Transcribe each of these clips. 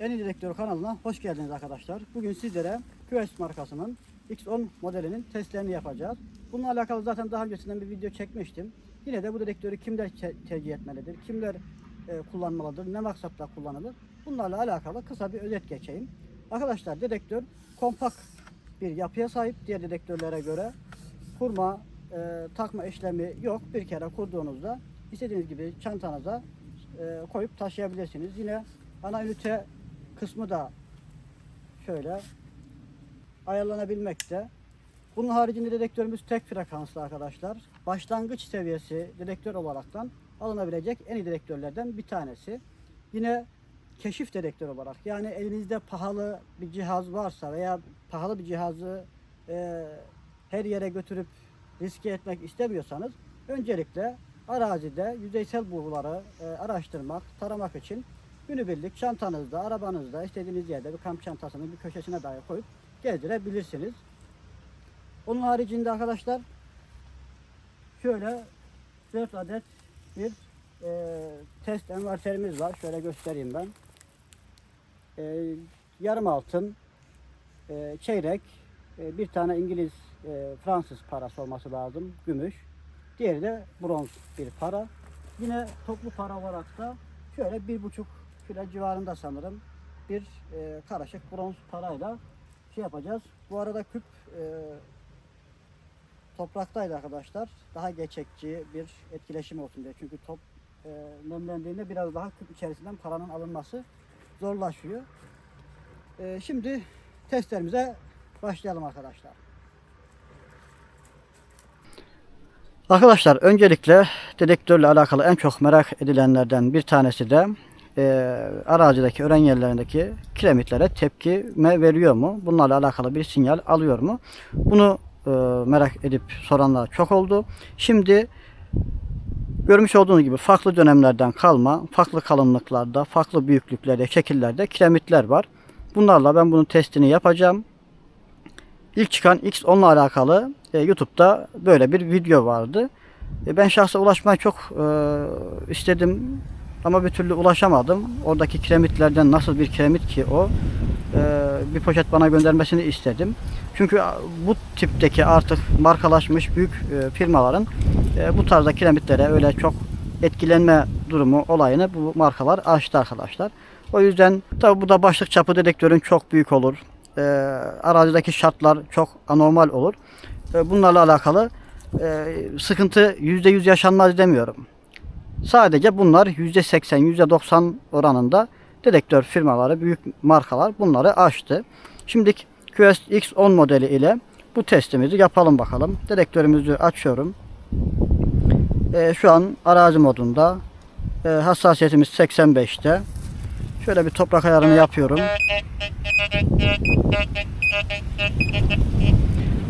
En iyi Direktör kanalına hoş geldiniz arkadaşlar. Bugün sizlere QS markasının X10 modelinin testlerini yapacağız. Bununla alakalı zaten daha öncesinden bir video çekmiştim. Yine de bu direktörü kimler te- tercih etmelidir, kimler e, kullanmalıdır, ne maksatla kullanılır? Bunlarla alakalı kısa bir özet geçeyim. Arkadaşlar direktör kompakt bir yapıya sahip diğer direktörlere göre. Kurma, e, takma işlemi yok. Bir kere kurduğunuzda istediğiniz gibi çantanıza e, koyup taşıyabilirsiniz. Yine ana ünite kısmı da şöyle ayarlanabilmekte. Bunun haricinde dedektörümüz tek frekanslı arkadaşlar. Başlangıç seviyesi dedektör olaraktan alınabilecek en iyi dedektörlerden bir tanesi. Yine keşif dedektör olarak yani elinizde pahalı bir cihaz varsa veya pahalı bir cihazı e, her yere götürüp riske etmek istemiyorsanız öncelikle arazide yüzeysel bulguları e, araştırmak, taramak için günübirlik çantanızda, arabanızda, istediğiniz yerde bir kamp çantasının bir köşesine dahi koyup gezdirebilirsiniz. Onun haricinde arkadaşlar şöyle 4 adet bir e, test envanterimiz var. Şöyle göstereyim ben. E, yarım altın, e, çeyrek, e, bir tane İngiliz, e, Fransız parası olması lazım, gümüş. Diğeri de bronz bir para. Yine toplu para olarak da şöyle bir buçuk kilo civarında sanırım bir e, karışık bronz parayla şey yapacağız. Bu arada küp e, topraktaydı arkadaşlar. Daha geçekçi bir etkileşim olsun diye. Çünkü top e, nemlendiğinde biraz daha küp içerisinden paranın alınması zorlaşıyor. E, şimdi testlerimize başlayalım arkadaşlar. Arkadaşlar öncelikle dedektörle alakalı en çok merak edilenlerden bir tanesi de e, arazideki ören yerlerindeki kiremitlere tepkime veriyor mu? Bunlarla alakalı bir sinyal alıyor mu? Bunu e, merak edip soranlar çok oldu. Şimdi görmüş olduğunuz gibi farklı dönemlerden kalma, farklı kalınlıklarda, farklı büyüklüklerde, şekillerde kiremitler var. Bunlarla ben bunun testini yapacağım. İlk çıkan X10 ile alakalı e, YouTube'da böyle bir video vardı. E, ben şahsa ulaşmayı çok e, istedim ama bir türlü ulaşamadım. Oradaki kiremitlerden nasıl bir kiremit ki o? E, bir poşet bana göndermesini istedim. Çünkü bu tipteki artık markalaşmış büyük e, firmaların e, bu tarzda kiremitlere öyle çok etkilenme durumu olayını bu markalar açtı arkadaşlar. O yüzden tabi bu da başlık çapı dedektörün çok büyük olur. E, arazideki şartlar çok anormal olur. Bunlarla alakalı sıkıntı %100 yaşanmaz demiyorum. Sadece bunlar %80, %90 oranında dedektör firmaları, büyük markalar bunları aştı. Şimdi QS X10 modeli ile bu testimizi yapalım bakalım. Dedektörümüzü açıyorum. E, şu an arazi modunda. E, hassasiyetimiz 85'te. Şöyle bir toprak ayarını yapıyorum.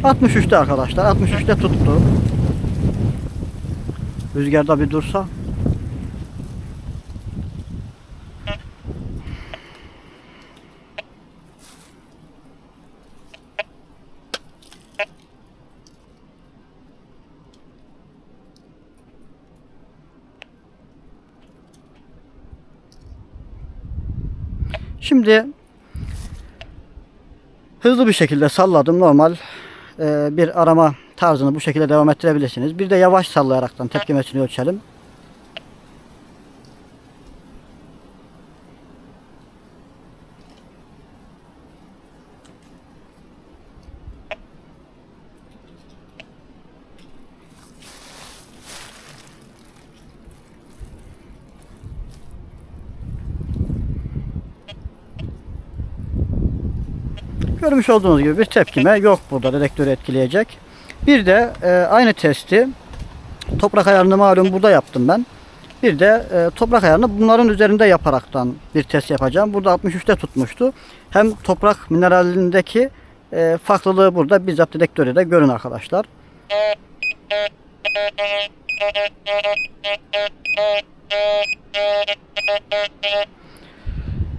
63'te arkadaşlar. 63'te tuttu. Rüzgarda bir dursa. Şimdi hızlı bir şekilde salladım. Normal e, bir arama tarzını bu şekilde devam ettirebilirsiniz. Bir de yavaş sallayaraktan tepkimesini ölçelim. Görmüş olduğunuz gibi bir tepkime yok burada dedektörü etkileyecek. Bir de e, aynı testi toprak ayarını malum burada yaptım ben. Bir de e, toprak ayarını bunların üzerinde yaparaktan bir test yapacağım. Burada 63'te tutmuştu. Hem toprak mineralindeki e, farklılığı burada bizzat dedektörü de görün arkadaşlar.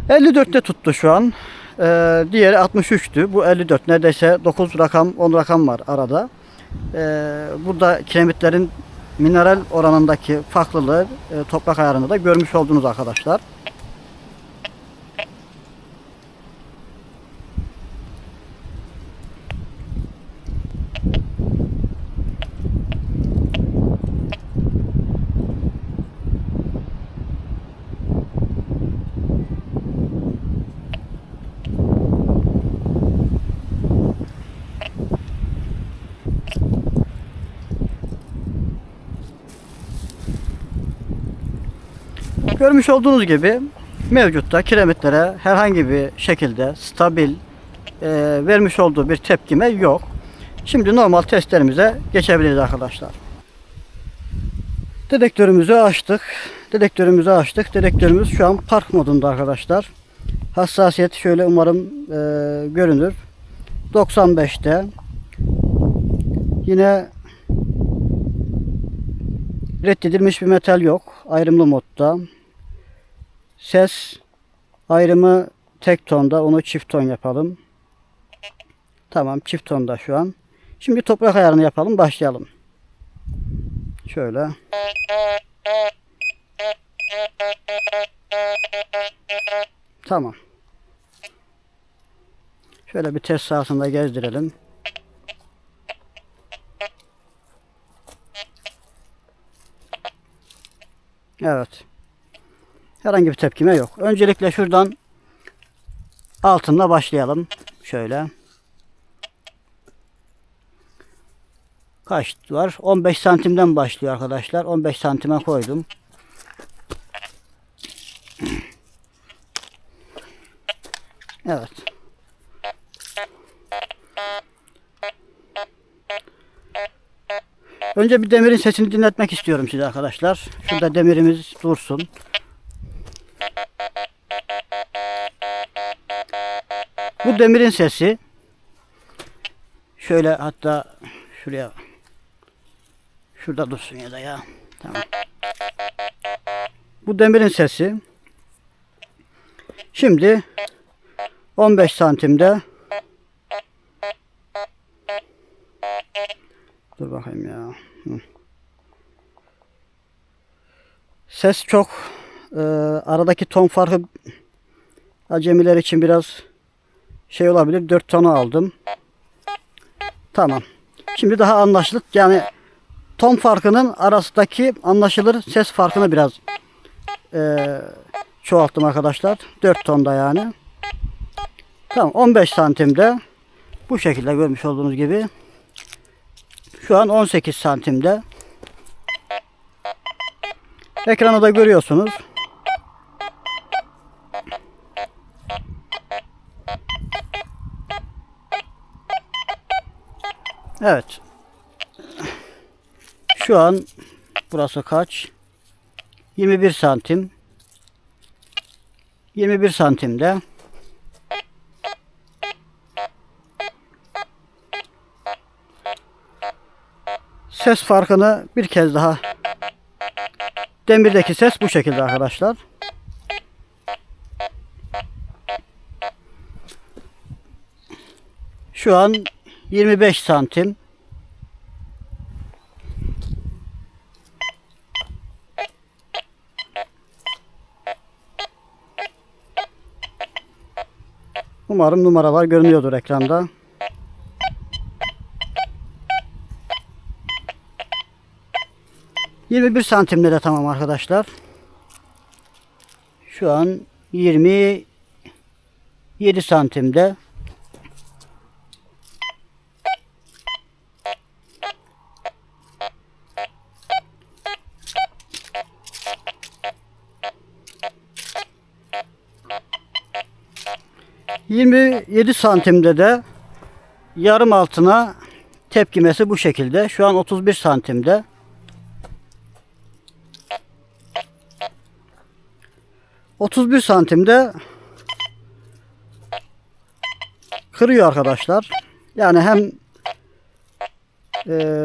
...54'te tuttu şu an. Ee, diğeri 63'tü. Bu 54. Neredeyse 9 rakam 10 rakam var arada. Ee, burada kiremitlerin mineral oranındaki farklılığı e, toprak ayarında da görmüş oldunuz arkadaşlar. Görmüş olduğunuz gibi mevcutta kiremitlere herhangi bir şekilde stabil e, vermiş olduğu bir tepkime yok. Şimdi normal testlerimize geçebiliriz arkadaşlar. Dedektörümüzü açtık. Dedektörümüzü açtık. Dedektörümüz şu an park modunda arkadaşlar. Hassasiyet şöyle umarım e, görünür. 95'te. Yine reddedilmiş bir metal yok. Ayrımlı modda. Ses ayrımı tek tonda. Onu çift ton yapalım. Tamam çift tonda şu an. Şimdi toprak ayarını yapalım. Başlayalım. Şöyle. Tamam. Şöyle bir test sahasında gezdirelim. Evet. Herhangi bir tepkime yok. Öncelikle şuradan altında başlayalım. Şöyle. Kaç var? 15 santimden başlıyor arkadaşlar. 15 santime koydum. Evet. Önce bir demirin sesini dinletmek istiyorum size arkadaşlar. Şurada demirimiz dursun. Bu demirin sesi şöyle hatta şuraya şurada dursun ya da ya. Tamam. Bu demirin sesi şimdi 15 santimde Dur bakayım ya. Hı. Ses çok e, aradaki ton farkı acemiler için biraz şey olabilir. 4 tonu aldım. Tamam. Şimdi daha anlaşılır. Yani ton farkının arasındaki anlaşılır ses farkını biraz e, çoğalttım arkadaşlar. 4 tonda yani. Tamam 15 santimde bu şekilde görmüş olduğunuz gibi. Şu an 18 santimde. Ekranda da görüyorsunuz. Evet. Şu an burası kaç? 21 santim. 21 santimde. Ses farkını bir kez daha Demirdeki ses bu şekilde arkadaşlar. Şu an 25 santim. Umarım numaralar görünüyordur ekranda. Yirmi bir santimde de tamam arkadaşlar. Şu an 27 santimde. Yirmi yedi santimde de yarım altına tepkimesi bu şekilde. Şu an 31 santimde. Otuz bir santimde kırıyor arkadaşlar. Yani hem e,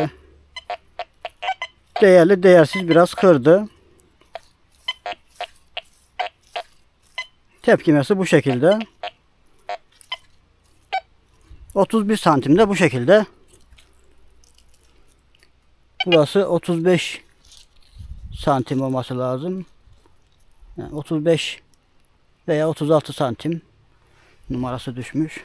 değerli değersiz biraz kırdı. Tepkimesi bu şekilde. 31 santimde bu şekilde. Burası 35 santim olması lazım. Yani 35 veya 36 santim numarası düşmüş.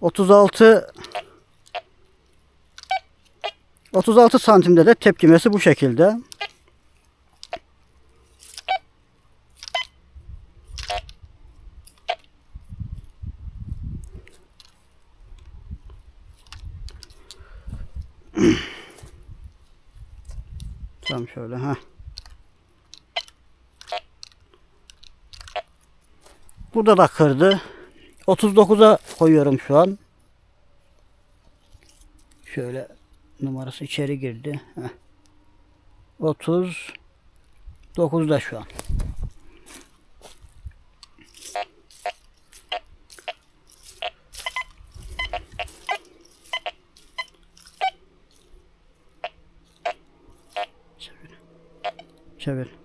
Otuz altı 36 santimde de tepkimesi bu şekilde. Tam şöyle ha. Burada da kırdı. 39'a koyuyorum şu an. Şöyle numarası içeri girdi. Heh. 39'da şu an. Çevir. Çevir.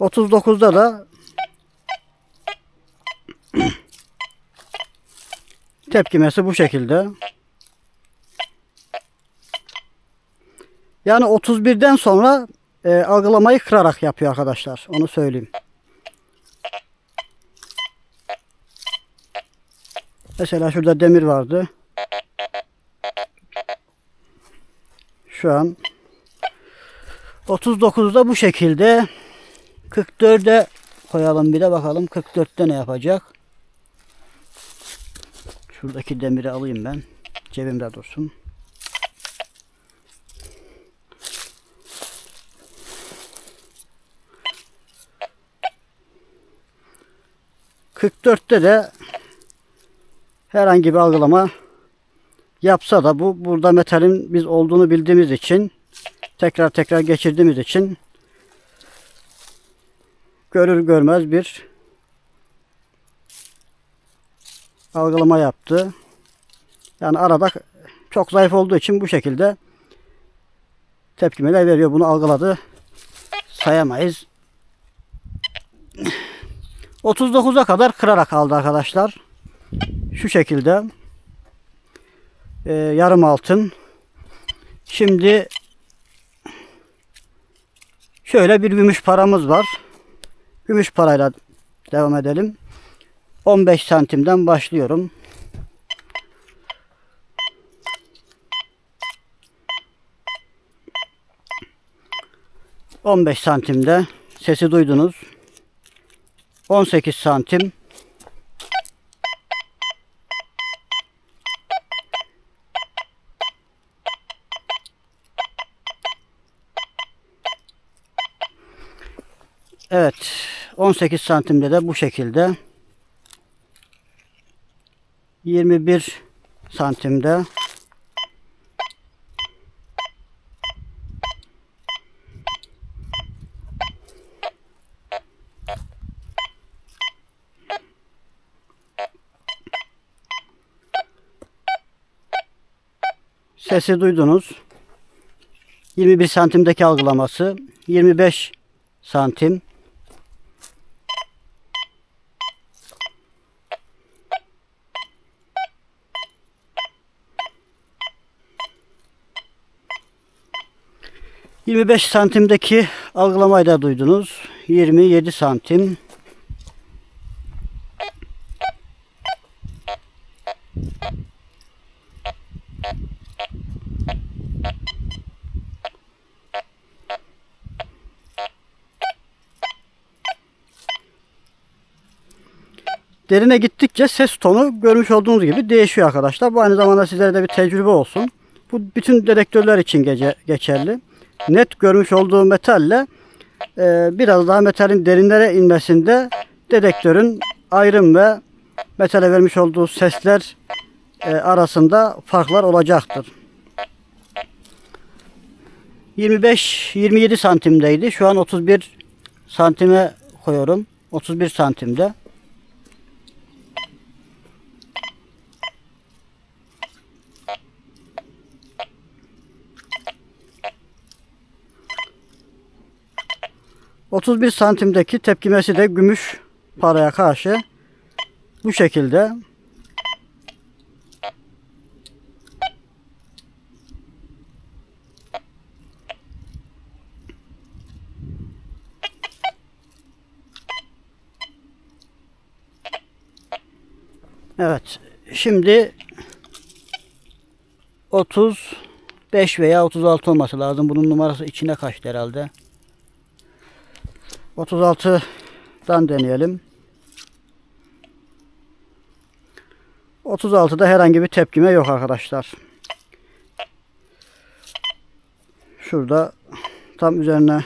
39'da da tepkimesi bu şekilde. Yani 31'den sonra e, algılamayı kırarak yapıyor arkadaşlar. Onu söyleyeyim. Mesela şurada demir vardı. Şu an 39'da bu şekilde 44'e koyalım bir de bakalım 44'te ne yapacak. Şuradaki demiri alayım ben. Cebimde dursun. ...44'te de... ...herhangi bir algılama... ...yapsa da bu... ...burada metalin biz olduğunu bildiğimiz için... ...tekrar tekrar geçirdiğimiz için... ...görür görmez bir... ...algılama yaptı. Yani arada çok zayıf olduğu için bu şekilde tepkimeler veriyor. Bunu algıladı. Sayamayız. 39'a kadar kırarak aldı arkadaşlar. Şu şekilde. Ee, yarım altın. Şimdi şöyle bir gümüş paramız var. Gümüş parayla devam edelim. 15 santimden başlıyorum. 15 santimde sesi duydunuz. 18 santim. Evet. 18 santimde de bu şekilde. 21 santimde. Sesi duydunuz. 21 santimdeki algılaması. 25 santim. Yirmi beş santimdeki algılamayı da duydunuz. Yirmi yedi santim. Derine gittikçe ses tonu görmüş olduğunuz gibi değişiyor arkadaşlar. Bu aynı zamanda sizlere de bir tecrübe olsun. Bu bütün dedektörler için gece, geçerli. Net görmüş olduğu metalle e, biraz daha metalin derinlere inmesinde dedektörün ayrım ve metale vermiş olduğu sesler e, arasında farklar olacaktır. 25-27 santimdeydi. Şu an 31 santime koyuyorum. 31 santimde. ...31 santimdeki tepkimesi de gümüş paraya karşı... ...bu şekilde... Evet. Şimdi 35 veya 36 olması lazım. Bunun numarası içine kaçtı herhalde. 36'dan deneyelim. 36'da herhangi bir tepkime yok arkadaşlar. şurada tam üzerine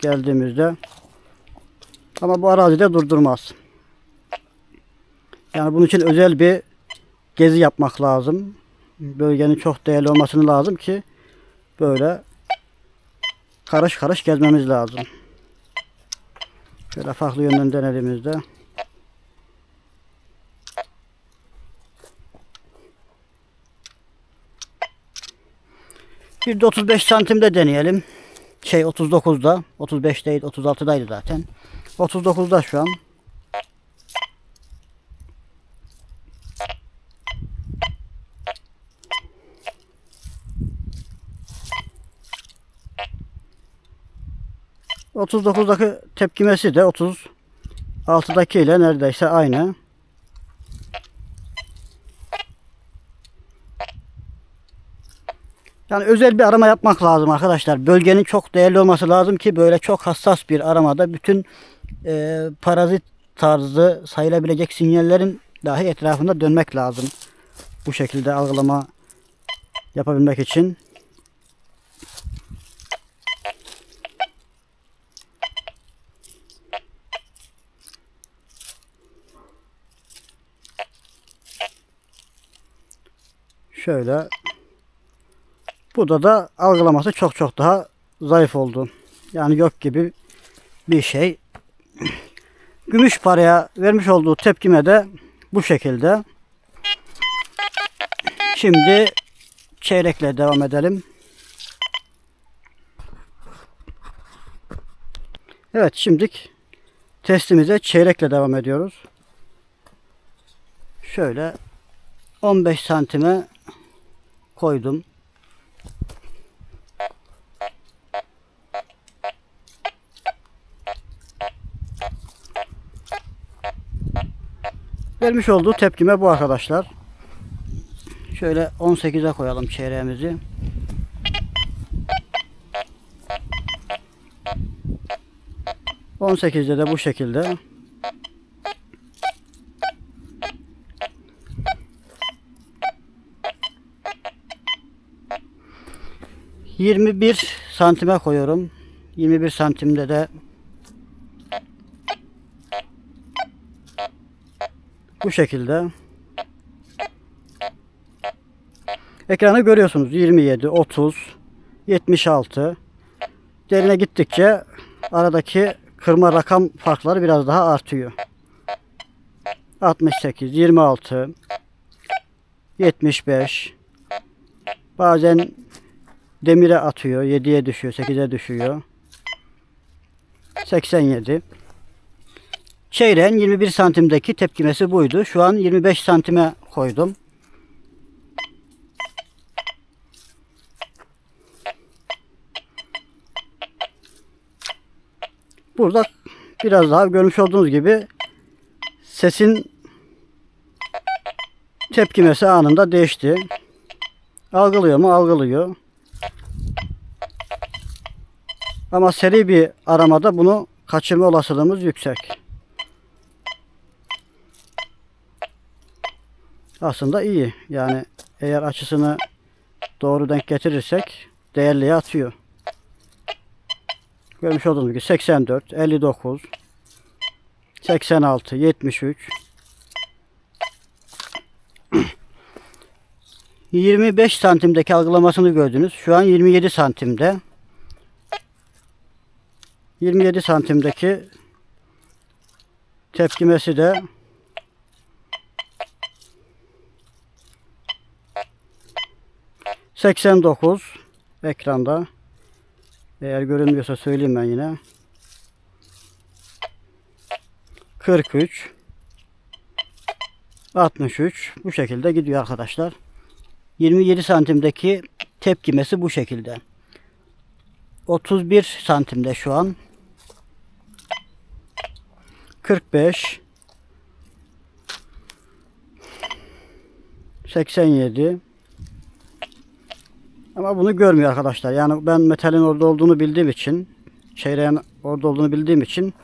geldiğimizde ama bu arazide durdurmaz. Yani bunun için özel bir gezi yapmak lazım. Bölgenin çok değerli olmasını lazım ki böyle karış karış gezmemiz lazım. Şöyle farklı yönden denediğimizde Bir de 35 santimde deneyelim. Şey 39'da. 35 değil 36'daydı zaten. 39'da şu an. ...39'daki tepkimesi de 36'daki ile neredeyse aynı. Yani özel bir arama yapmak lazım arkadaşlar. Bölgenin çok değerli olması lazım ki böyle çok hassas bir aramada bütün e, parazit tarzı sayılabilecek sinyallerin dahi etrafında dönmek lazım. Bu şekilde algılama yapabilmek için. Şöyle Burada da algılaması çok çok daha zayıf oldu. Yani yok gibi bir şey. Gümüş paraya vermiş olduğu tepkime de bu şekilde. Şimdi çeyrekle devam edelim. Evet şimdilik testimize çeyrekle devam ediyoruz. Şöyle 15 santime koydum. Vermiş olduğu tepkime bu arkadaşlar. Şöyle 18'e koyalım çeyreğimizi. On sekizde de bu şekilde. Yirmi bir santime koyuyorum. 21 santimde de Bu şekilde. Ekranı görüyorsunuz. 27, 30, 76. Derine gittikçe aradaki kırma rakam farkları biraz daha artıyor. 68, 26, 75. Bazen demire atıyor. 7'ye düşüyor, 8'e düşüyor. 87. Çeyreğin 21 santimdeki tepkimesi buydu. Şu an 25 santime koydum. Burada biraz daha görmüş olduğunuz gibi sesin tepkimesi anında değişti. Algılıyor mu? Algılıyor. Ama seri bir aramada bunu kaçırma olasılığımız yüksek. aslında iyi. Yani eğer açısını doğru denk getirirsek değerliye atıyor. Görmüş olduğunuz gibi 84, 59, 86, 73, 25 santimdeki algılamasını gördünüz. Şu an 27 santimde. 27 santimdeki tepkimesi de 89 ekranda. Eğer görünmüyorsa söyleyeyim ben yine. 43 63 bu şekilde gidiyor arkadaşlar. 27 santimdeki tepkimesi bu şekilde. 31 santimde şu an. 45 87 ama bunu görmüyor arkadaşlar. Yani ben metalin orada olduğunu bildiğim için, çeyreğin orada olduğunu bildiğim için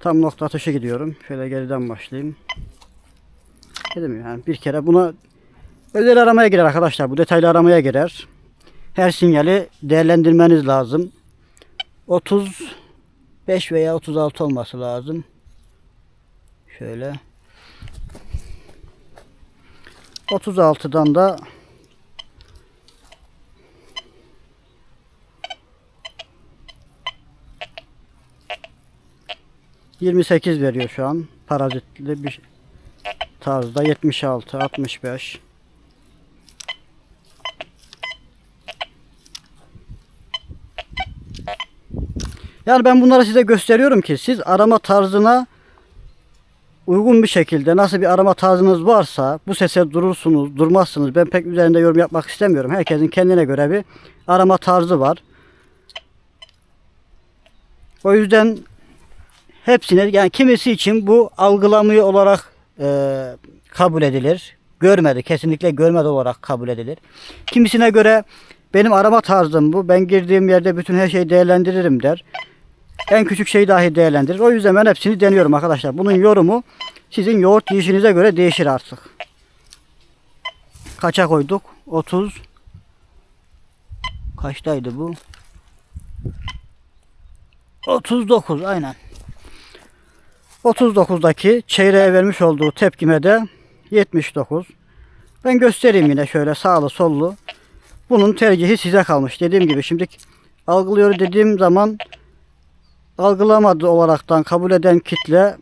tam nokta atışı gidiyorum. Şöyle geriden başlayayım. Dedim yani bir kere buna özel aramaya girer arkadaşlar. Bu detaylı aramaya girer. her sinyali değerlendirmeniz lazım. 35 veya 36 olması lazım. Şöyle. 36'dan da ...28 veriyor şu an. Parazitli bir tarzda. 76, 65. Yani ben bunları size gösteriyorum ki siz arama tarzına uygun bir şekilde nasıl bir arama tarzınız varsa bu sese durursunuz, durmazsınız. Ben pek üzerinde yorum yapmak istemiyorum. Herkesin kendine göre bir arama tarzı var. O yüzden hepsine yani kimisi için bu algılamıyor olarak e, kabul edilir. Görmedi, kesinlikle görmedi olarak kabul edilir. Kimisine göre benim arama tarzım bu. Ben girdiğim yerde bütün her şeyi değerlendiririm der. En küçük şeyi dahi değerlendirir. O yüzden ben hepsini deniyorum arkadaşlar. Bunun yorumu sizin yoğurt yiyişinize göre değişir artık. Kaça koyduk? 30 Kaçtaydı bu? 39 aynen. 39'daki çeyreğe vermiş olduğu tepkime de 79. Ben göstereyim yine şöyle sağlı sollu. Bunun tercihi size kalmış. Dediğim gibi şimdi algılıyor dediğim zaman algılamadı olaraktan kabul eden kitle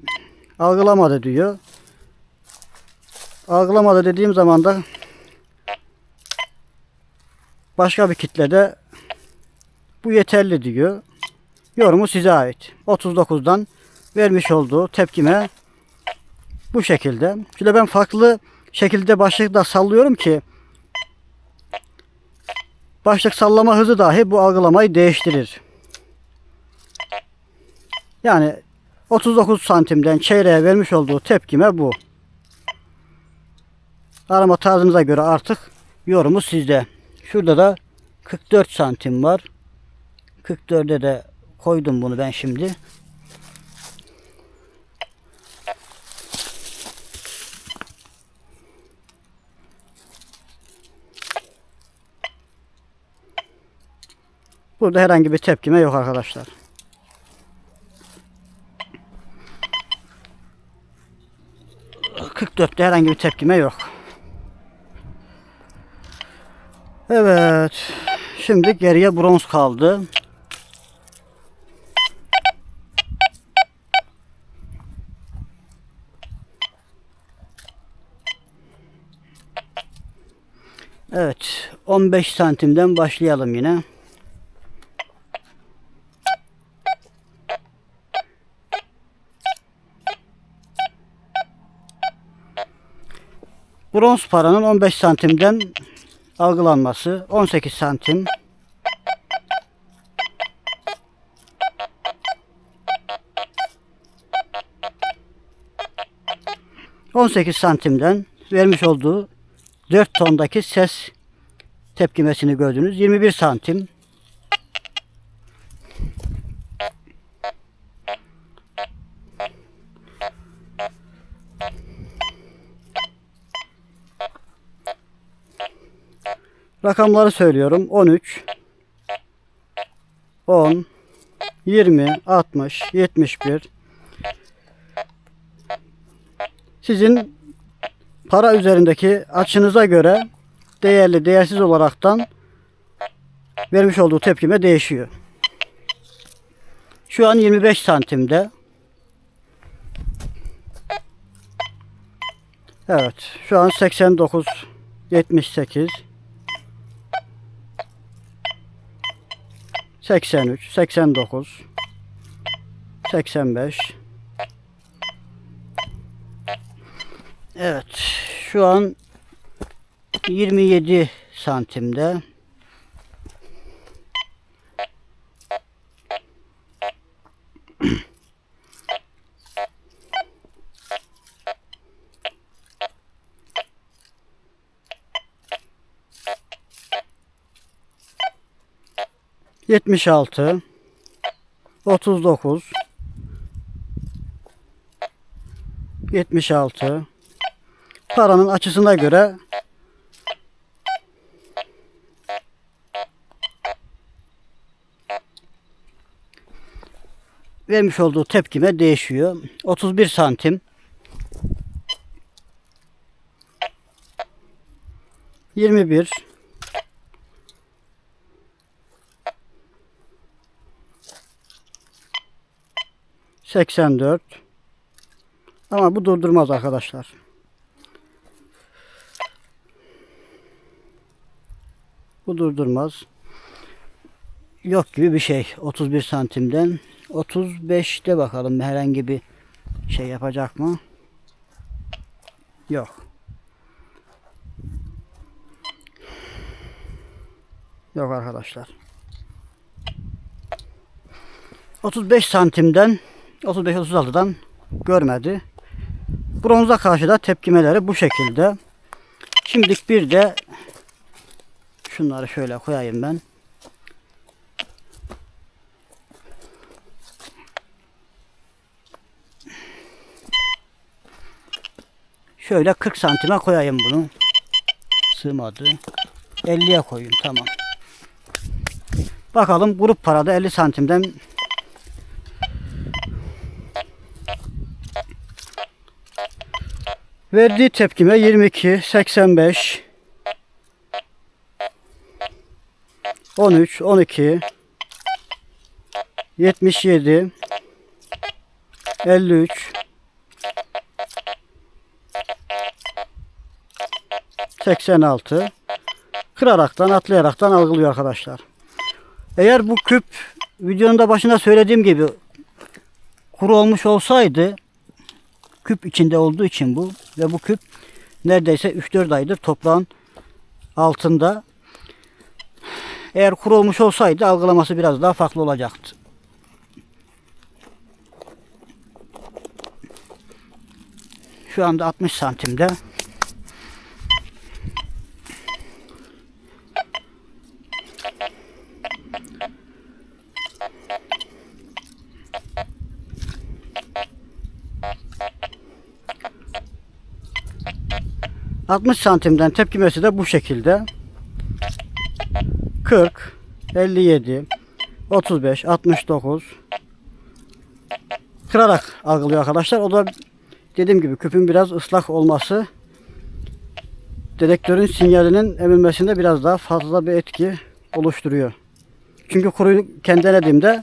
algılamadı diyor. Algılamadı dediğim zaman da başka bir kitle de bu yeterli diyor. Yorumu size ait. 39'dan vermiş olduğu tepkime bu şekilde. Şöyle ben farklı şekilde başlıkta sallıyorum ki başlık sallama hızı dahi bu algılamayı değiştirir. Yani 39 santimden çeyreğe vermiş olduğu tepkime bu. Arama tarzınıza göre artık yorumu sizde. Şurada da 44 santim var. 44'e de koydum bunu ben şimdi. Burada herhangi bir tepkime yok arkadaşlar. ...44'te herhangi bir tepkime yok. Evet. Şimdi geriye bronz kaldı. Evet. 15 santimden başlayalım yine. Bronz paranın 15 santimden algılanması 18 santim. ...18 santimden vermiş olduğu 4 tondaki ses tepkimesini gördünüz. 21 santim. Rakamları söylüyorum. 13 10 20 60 71 Sizin para üzerindeki açınıza göre değerli değersiz olaraktan vermiş olduğu tepkime değişiyor. Şu an 25 santimde. Evet. Şu an 89 78 83 89 85 Evet. Şu an 27 santimde. 76 39 76 paranın açısına göre vermiş olduğu tepkime değişiyor. 31 santim. 21 84 Ama bu durdurmaz arkadaşlar. Bu durdurmaz. Yok gibi bir şey. 31 santimden 35'te bakalım herhangi bir şey yapacak mı? Yok. Yok arkadaşlar. 35 santimden 35-36'dan görmedi. Bronza karşı da tepkimeleri bu şekilde. Şimdilik bir de şunları şöyle koyayım ben. Şöyle 40 santime koyayım bunu. Sığmadı. 50'ye koyayım tamam. Bakalım grup parada 50 santimden Verdiği tepkime 22, 85, 13, 12, 77, 53, 86 kıraraktan atlayaraktan algılıyor arkadaşlar. Eğer bu küp videonun da başında söylediğim gibi kuru olmuş olsaydı küp içinde olduğu için bu ve bu küp neredeyse 3-4 aydır toprağın altında. Eğer kuru olmuş olsaydı algılaması biraz daha farklı olacaktı. Şu anda 60 santimde. ...60 santimden tepkimesi de bu şekilde. 40, 57, 35, 69... ...kırarak algılıyor arkadaşlar. O da dediğim gibi küpün biraz ıslak olması... ...dedektörün sinyalinin emilmesinde biraz daha fazla bir etki oluşturuyor. Çünkü kuruyken denediğimde...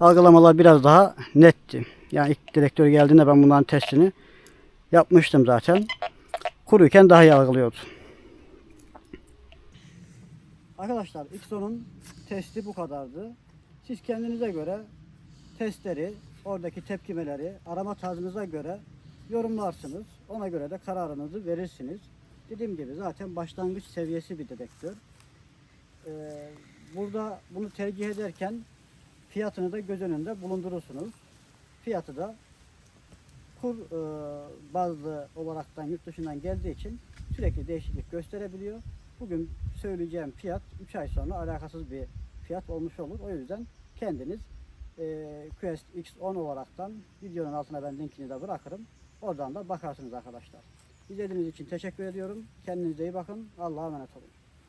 ...algılamalar biraz daha netti. Yani ilk dedektör geldiğinde ben bunların testini yapmıştım zaten. Kuruyken daha iyi algılıyordu. Arkadaşlar Xon'un testi bu kadardı. Siz kendinize göre testleri, oradaki tepkimeleri arama tarzınıza göre yorumlarsınız. Ona göre de kararınızı verirsiniz. Dediğim gibi zaten başlangıç seviyesi bir dedektör. Ee, burada bunu tercih ederken fiyatını da göz önünde bulundurursunuz. Fiyatı da kur e, bazlı olaraktan yurt dışından geldiği için sürekli değişiklik gösterebiliyor. Bugün söyleyeceğim fiyat 3 ay sonra alakasız bir fiyat olmuş olur. O yüzden kendiniz e, Quest X10 olaraktan videonun altına ben linkini de bırakırım. Oradan da bakarsınız arkadaşlar. İzlediğiniz için teşekkür ediyorum. Kendinize iyi bakın. Allah'a emanet olun.